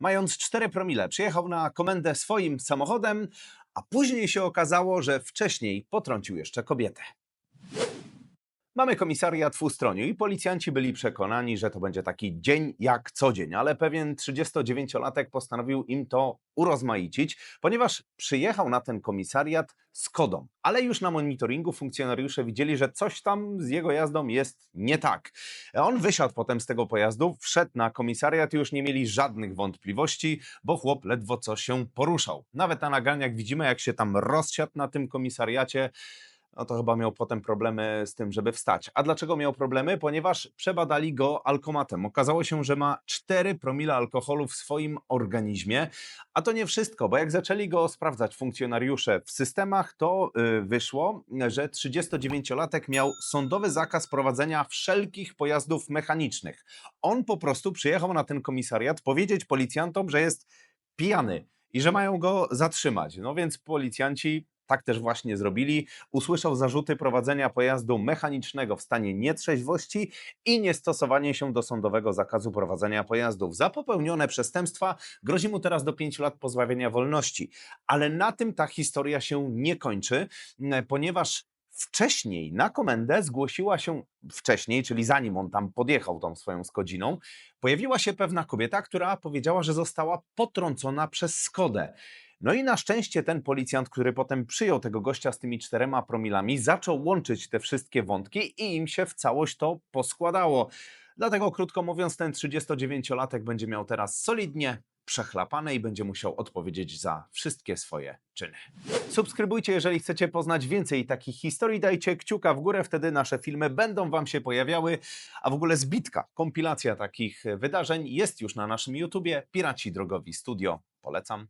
Mając 4 promile, przyjechał na komendę swoim samochodem, a później się okazało, że wcześniej potrącił jeszcze kobietę. Mamy komisariat w Ustroniu i policjanci byli przekonani, że to będzie taki dzień jak co dzień, ale pewien 39-latek postanowił im to urozmaicić, ponieważ przyjechał na ten komisariat z kodą. Ale już na monitoringu funkcjonariusze widzieli, że coś tam z jego jazdą jest nie tak. On wysiadł potem z tego pojazdu, wszedł na komisariat i już nie mieli żadnych wątpliwości, bo chłop ledwo co się poruszał. Nawet na nagraniach widzimy, jak się tam rozsiadł na tym komisariacie no to chyba miał potem problemy z tym, żeby wstać. A dlaczego miał problemy? Ponieważ przebadali go alkomatem. Okazało się, że ma 4 promile alkoholu w swoim organizmie. A to nie wszystko, bo jak zaczęli go sprawdzać funkcjonariusze w systemach, to y, wyszło, że 39-latek miał sądowy zakaz prowadzenia wszelkich pojazdów mechanicznych. On po prostu przyjechał na ten komisariat powiedzieć policjantom, że jest pijany i że mają go zatrzymać. No więc policjanci tak też właśnie zrobili. Usłyszał zarzuty prowadzenia pojazdu mechanicznego w stanie nietrzeźwości i niestosowanie się do sądowego zakazu prowadzenia pojazdów. Za popełnione przestępstwa grozi mu teraz do 5 lat pozbawienia wolności. Ale na tym ta historia się nie kończy, ponieważ wcześniej na komendę zgłosiła się wcześniej, czyli zanim on tam podjechał tą swoją Skodziną, pojawiła się pewna kobieta, która powiedziała, że została potrącona przez Skodę. No i na szczęście ten policjant, który potem przyjął tego gościa z tymi czterema promilami, zaczął łączyć te wszystkie wątki i im się w całość to poskładało. Dlatego, krótko mówiąc, ten 39-latek będzie miał teraz solidnie przechlapane i będzie musiał odpowiedzieć za wszystkie swoje czyny. Subskrybujcie, jeżeli chcecie poznać więcej takich historii, dajcie kciuka w górę, wtedy nasze filmy będą Wam się pojawiały, a w ogóle zbitka, kompilacja takich wydarzeń jest już na naszym YouTubie, Piraci Drogowi Studio. Polecam.